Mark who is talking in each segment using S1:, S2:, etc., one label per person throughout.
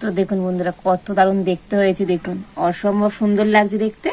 S1: তো দেখুন বন্ধুরা কত দারুণ দেখতে হয়েছে দেখুন। অসম্ভব সুন্দর লাগছে দেখতে।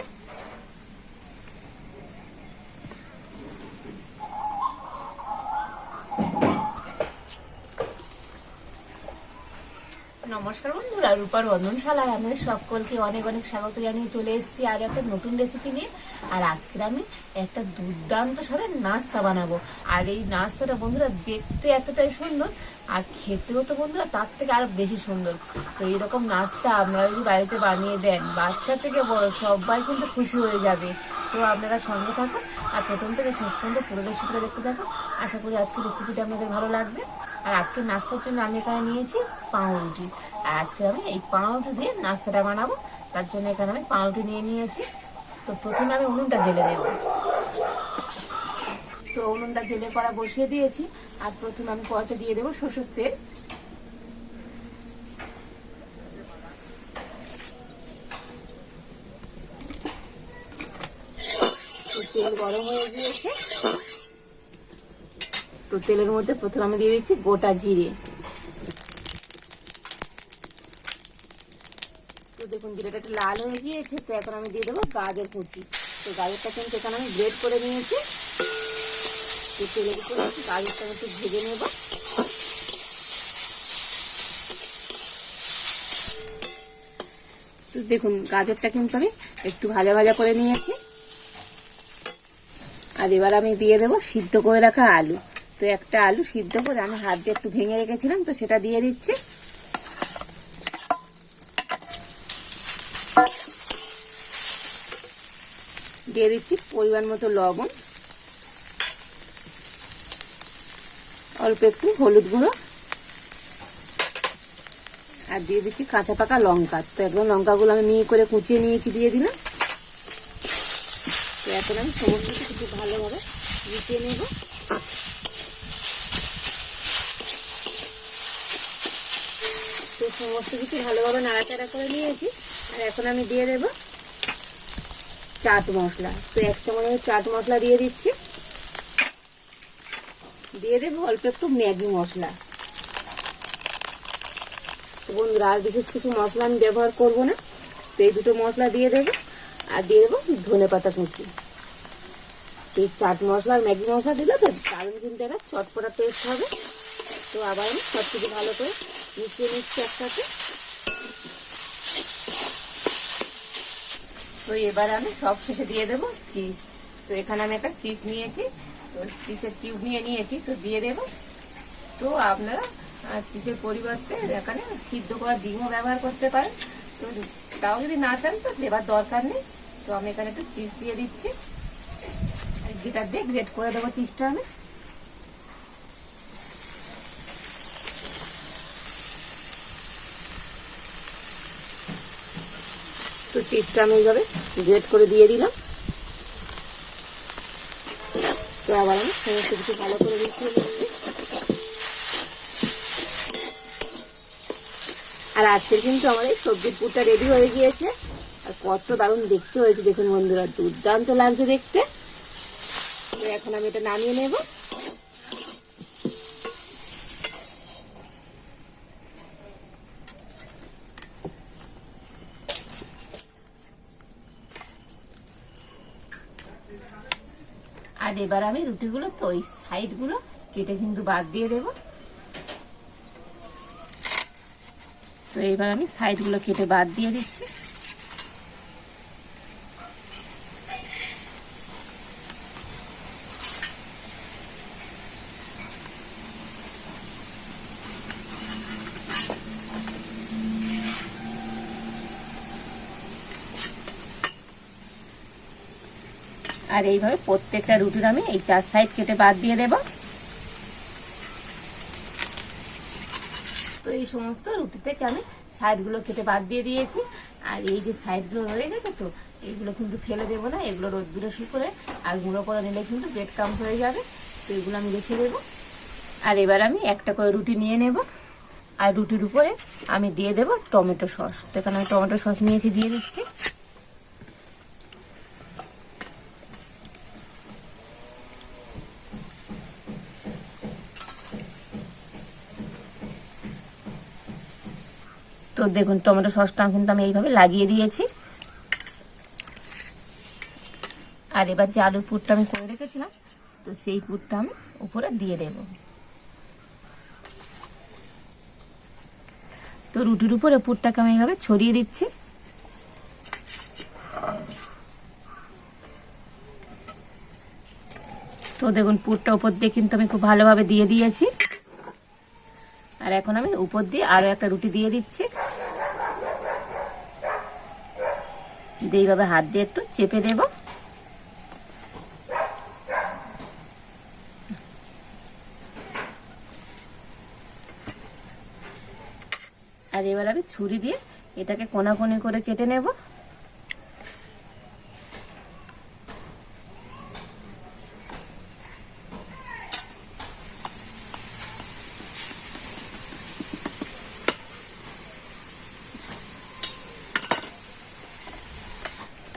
S1: রূপার রন্ধনশালায় আমাদের সকলকে অনেক অনেক স্বাগত জানিয়ে চলে এসেছি আর একটা নতুন রেসিপি নিয়ে। আর আজকের আমি একটা দুর্দান্ত সাথে নাস্তা বানাবো। আর এই নাস্তাটা বন্ধুরা দেখতে এতটাই সুন্দর, আর খেতেও তো বন্ধুরা তার থেকে আরও বেশি সুন্দর। তো এইরকম নাস্তা আপনারা যদি বাড়িতে বানিয়ে দেন, বাচ্চা থেকে বড় সবাই কিন্তু খুশি হয়ে যাবে। তো আপনারা সঙ্গে থাকুন, আর প্রথম থেকে শেষ পর্যন্ত পুরো রেসিপিটা দেখতে থাকুন। আশা করি আজকের রেসিপিটা আপনাদের ভালো লাগবে। আর আজকে নাস্তার জন্য আমি এখানে নিয়েছি পাউরুটি। আজকে আমি এই পাউরুটি দিয়ে নাস্তাটা বানাবো। তার জন্য এখানে আমি পাউরুটি নিয়ে নিয়েছি। তো প্রথমে আমি উনুনটা জেলে দেবো তো উনুনটা জেলে করা বসিয়ে দিয়েছি। আর প্রথমে আমি কড়াতে দিয়ে দেবো সরষের তেল। তেল হয়ে তো তেলের মধ্যে প্রথমে আমি দিয়ে দিচ্ছি গোটা জিরে তো দেখুন জিরেটা একটু লাল হয়ে গিয়েছে, তো এখন আমি দিয়ে দেবো গাজর কুচি। তো গাজরটা কিন্তু এখানে আমি গ্রেড করে নিয়েছি। তো তেলের গাজরটা একটু ভেজে নেব। তো দেখুন, গাজরটা কিন্তু আমি একটু ভাজা ভাজা করে নিয়েছি। আর এবার আমি দিয়ে দেবো সিদ্ধ করে রাখা আলু। তো একটা আলু সিদ্ধ করে আমি হাত দিয়ে একটু ভেঙে রেখেছিলাম, তো সেটা দিয়ে দিচ্ছি। দিয়ে দিচ্ছি পরিমাণ মতো লবণ। অল্প একটু হলুদ গুঁড়ো। আর দিয়ে দিচ্ছি কাঁচা পাকা লঙ্কা। তো একদম লঙ্কাগুলো আমি মিহি করে কুচিয়ে নিয়েছি, দিয়ে দিলাম। তো এখন আমি সমস্ত কিছু ভালোভাবে মিশিয়ে নেব। তো সমস্ত কিছু ভালোভাবে নাড়াচাড়া করে নিয়েছি। আর এখন আমি দিয়ে দেব চাট মশলা। তো এক চামচ আমি চাট মশলা দিয়ে দিচ্ছি। দিয়ে দেবো অল্প একটু ম্যাগি মশলা। তো বন্ধুরা, আর বিশেষ কিছু মশলা আমি ব্যবহার করব না। তো এই দুটো মশলা দিয়ে দেবো। আর দিয়ে দেবো ধনে পাতা কুচি। এই চাট মশলা আর ম্যাগি মশলা দিলে তো দারুণ কিন্তু একটা চটপটা টেস্ট হবে। তো আবার আমি সব কিছু ভালো করে মিশিয়ে নিচ্ছি একসাথে। তো এবার আমি সব শেষে দিয়ে দেবো চিজ। তো এখানে আমি একটা চিজ নিয়েছি, তো চিজের টিউব নিয়ে নিয়েছি, তো দিয়ে দেবো। তো আপনারা চিজের পরিবর্তে এখানে সিদ্ধ করা ডিমও ব্যবহার করতে পারেন। তো তাও যদি না চান, তো দেবার দরকার নেই। তো আমি এখানে একটু চিজ দিয়ে দিচ্ছি। গ্রেটার দিয়ে গ্রেট করে দেবো চিজটা আমি। তো চিজটা আমি এইভাবে গ্রেট করে দিয়ে দিলাম। তো আবার আমি সমস্ত কিছু ভালো করে নিচ্ছি। আর আজকের কিন্তু আমার এই সবজির পুরটা রেডি হয়ে গিয়েছে। আর কত দারুণ দেখতে হয়েছে, দেখুন বন্ধুরা, দুর্দান্ত লাগছে দেখতে। এখন আমি এটা নামিয়ে নেব। আর এবার আমি রুটিগুলো তো ওই সাইডগুলো কেটে কিন্তু বাদ দিয়ে দেব। তো এবার আমি সাইডগুলো কেটে বাদ দিয়ে দিচ্ছি। আর এইভাবে প্রত্যেকটা রুটির আমি এই চার সাইড কেটে বাদ দিয়ে দেব। তো এই সমস্ত রুটি থেকে আমি সাইডগুলো কেটে বাদ দিয়ে দিয়েছি। আর এই যে সাইডগুলো রয়ে গেছে তো, এইগুলো কিন্তু ফেলে দেবো না, এগুলো রোদ্দুরে শুকোরে আর গুঁড়ো করে নিলে কিন্তু বেড কাম হয়ে যাবে, তো এগুলো আমি রেখে দেবো। আর এবার আমি একটা করে রুটি নিয়ে নেব। আর রুটির উপরে আমি দিয়ে দেবো টমেটো সস। তো এখানে আমি টমেটো সস নিয়েছি, দিয়ে দিচ্ছি। তো দেখুন, টমেটো সসটা কিন্তু আমি এইভাবে লাগিয়ে দিয়েছি। আর এবার যে আলুর পুরটা আমি করে রেখেছিলাম, তো সেই পুরটা আমি উপরে দিয়ে দেব। তো রুটির উপরে পুরটাকে আমি এইভাবে ছড়িয়ে দিচ্ছি। তো দেখুন, পুরটা উপর দিয়ে কিন্তু আমি খুব ভালোভাবে দিয়ে দিয়েছি। আর এখন আমি উপর দিয়ে আরও একটা রুটি দিয়ে দিচ্ছি। দিয়ে এইভাবে হাত দিয়ে একটু চেপে দেব। আর এবার আমি ছুরি দিয়ে এটাকে কোনাকুনি করে কেটে নেব।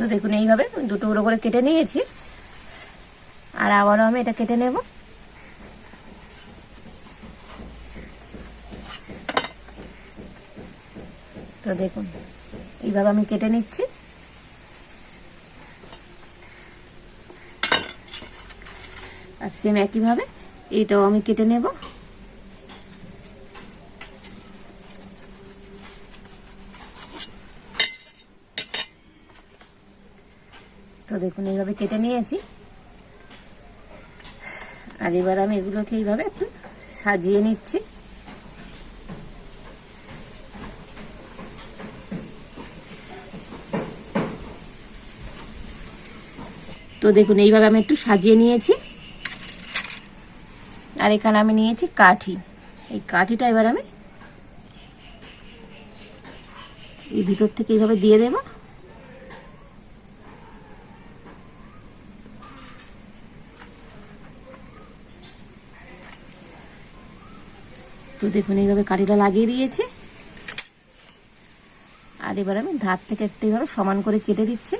S1: তো দেখুন, এইভাবে দুটো টুকরো করে কেটে নিয়েছি। আর আবারও আমি এটা কেটে নেব। তো দেখুন, এইভাবে আমি কেটে নিচ্ছি। আর সেম একইভাবে এটাও আমি কেটে নেব। দেখুন এইভাবে কেটে নিয়েছি। আর এবার আমি এগুলোকে এইভাবে একটু সাজিয়ে নিচ্ছি। তো দেখুন, এইভাবে আমি একটু সাজিয়ে নিয়েছি। আর এখানে আমি নিয়েছি কাঠি। এই কাঠিটা এবার আমি এই ভিতর থেকে এইভাবে দিয়ে দেবো। তো দেখুন, এইভাবে কাঠিটা লাগিয়ে দিয়েছি। আর এবার আমি ধার থেকে একটু এইভাবে সমান করে কেটে দিচ্ছি।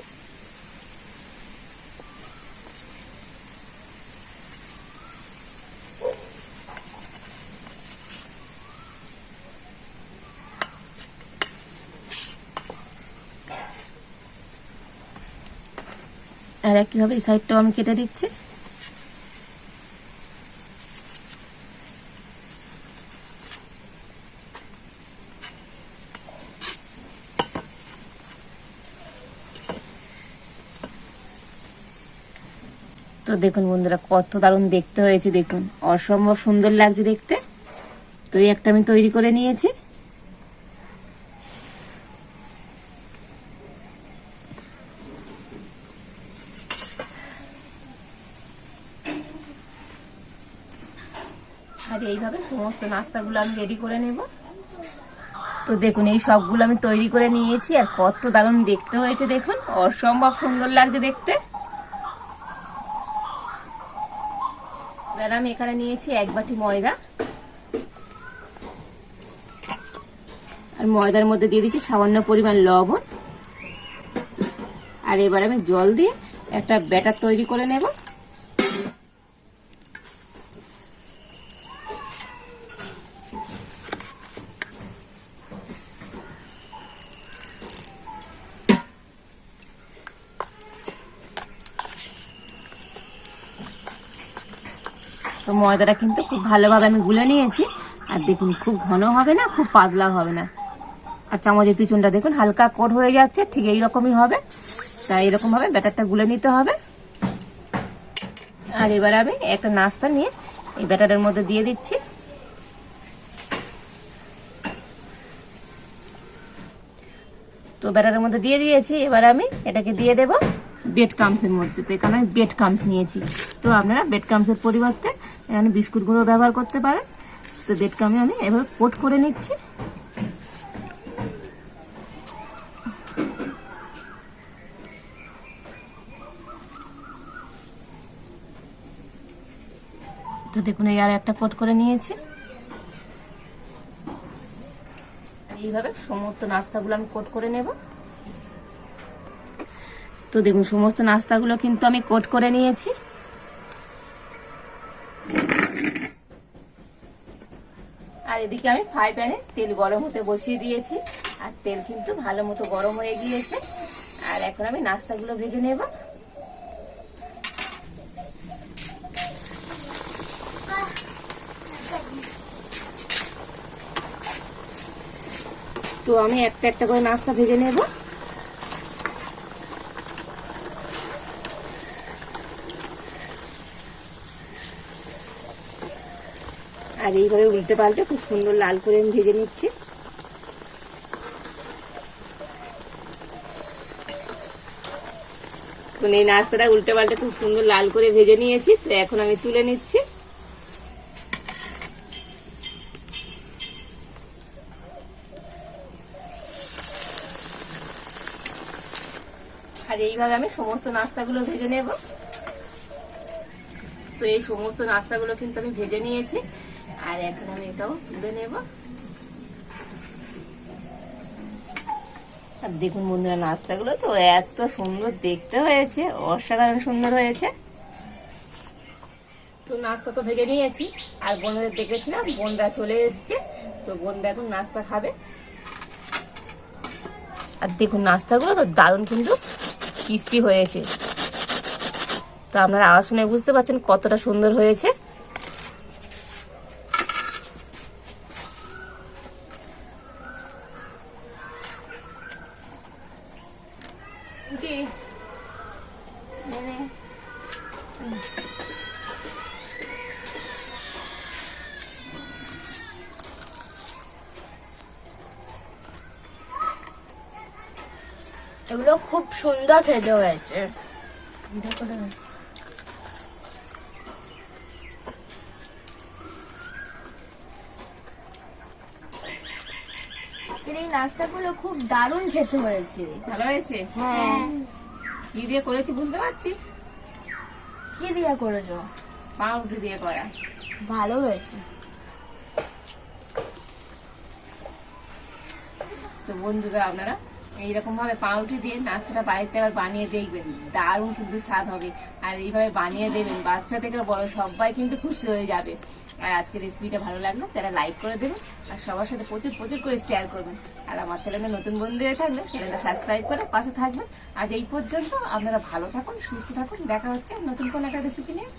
S1: আর একইভাবে এই সাইডটাও আমি কেটে দিচ্ছি। তো দেখুন বন্ধুরা, কত দারুণ দেখতে হয়েছে, দেখুন। অসম্ভব সুন্দর লাগছে দেখতে। তো এই একটা আমি তৈরি করে নিয়েছি। আর এইভাবে সমস্ত নাস্তাগুলো আমি রেডি করে নেব। তো দেখুন, এই সবগুলো আমি তৈরি করে নিয়েছি আর কত দারুণ দেখতে হয়েছে, দেখুন। অসম্ভব সুন্দর লাগছে দেখতে। এবার আমি এখানে নিয়েছি এক বাটি ময়দা। আর ময়দার মধ্যে দিয়ে দিচ্ছি সামান্য পরিমাণ লবণ। আর এবার আমি জল দিয়ে একটা ব্যাটার তৈরি করে নেব। তো ময়দাটা কিন্তু খুব ভালোভাবে আমি গুলে নিয়েছি। আর দেখুন, খুব ঘন হবে না, খুব পাতলা হবে না। আর চামচের পিছনটা দেখুন, হালকা কোট হয়ে যাচ্ছে, ঠিক এইরকমই হবে। তাই এরকমভাবে ব্যাটারটা গুলে নিতে হবে। আর এবার আমি একটা নাস্তা নিয়ে এই ব্যাটারের মধ্যে দিয়ে দিচ্ছি। তো ব্যাটারের মধ্যে দিয়ে দিয়েছি, এবার আমি এটাকে দিয়ে দেব বেড কামসের মধ্যে। তো এখানে আমি বেড কামস নিয়েছি। তো আপনারা বেড কামসের পরিবর্তে এখানে বিস্কুট গুঁড়ো ব্যবহার করতে পারেন। তো বেড কামে আমি এবার কোট করে নিচ্ছি। তো দেখুন, এই আর একটা কোট করে নিয়েছি। এইভাবে সমস্ত নাস্তাগুলো আমি কোট করে নেব। তো দেখুন, সমস্ত নাস্তাগুলো কিন্তু আমি কোট করে নিয়েছি। এদিকে আমি ফ্রাই প্যানে তেল গরম হতে বসিয়ে দিয়েছি। আর তেল কিন্তু ভালো মতো গরম হয়ে গিয়েছে। আর এখন আমি নাস্তাগুলো ভেজে নেব। তো আমি একটা একটা করে নাস্তা ভেজে নেব। আর এইভাবে উল্টে পাল্টে খুব সুন্দর লাল করে আমি ভেজে নিচ্ছি। এই নাস্তাটা উল্টে পাল্টে খুব সুন্দর লাল করে ভেজে নিয়েছি, তো এখন আমি তুলে নিচ্ছি। আর এইভাবে আমি সমস্ত নাস্তাগুলো ভেজে নেব। তো এই সমস্ত নাস্তাগুলো কিন্তু আমি ভেজে নিয়েছি। আর এখন আমি এটাও তুলে নেব। আর দেখুন বন্ধুরা, নাস্তাগুলো তো এত সুন্দর দেখতে হয়েছে, অসাধারণ সুন্দর হয়েছে। তো নাস্তা তো ভেজে নিয়েছি, আর বোনদের দেখেছিলাম, বোনরা চলে এসছে, তো বোনরা এখন নাস্তা খাবে। আর দেখুন, নাস্তাগুলো তো দারুণ কিন্তু ক্রিস্পি হয়েছে। তো আপনারা আওয়াজ শুনে বুঝতে পারছেন কতটা সুন্দর হয়েছে।
S2: এগুলো খুব সুন্দর খেতে হয়েছে। নাস্তাগুলো খুব দারুণ খেতে হয়েছে।
S1: ভালো হয়েছে?
S2: হ্যাঁ।
S1: কি দিয়ে করেছি বুঝতে পারছিস?
S2: কি দিয়ে করেছ?
S1: পাউরুটি দিয়ে করা।
S2: ভালো হয়েছে।
S1: তো বন্ধুরা আপনারা এইরকম ভাবে পাউরুটি দিয়ে নাস্তাটা বাড়িতে আবার বানিয়ে দেখবেন। দারুণ কিন্তু স্বাদ হবে। আর এইভাবে বানিয়ে দেবেন, বাচ্চা থেকে বড় সবাই কিন্তু খুশি হয়ে যাবে। আর আজকের রেসিপিটা ভালো লাগল তারা লাইক করে দেবেন। আর সবার সাথে প্রচুর প্রচুর করে শেয়ার করবেন। আর আমার চ্যানেলে নতুন বন্ধু হয়ে থাকলে চ্যানেলটা সাবস্ক্রাইব করে পাশে থাকবেন। আজ এই পর্যন্ত আপনারা ভালো থাকুন, সুস্থ থাকুন। দেখা হচ্ছে নতুন কোনো একটা রেসিপি নিয়ে।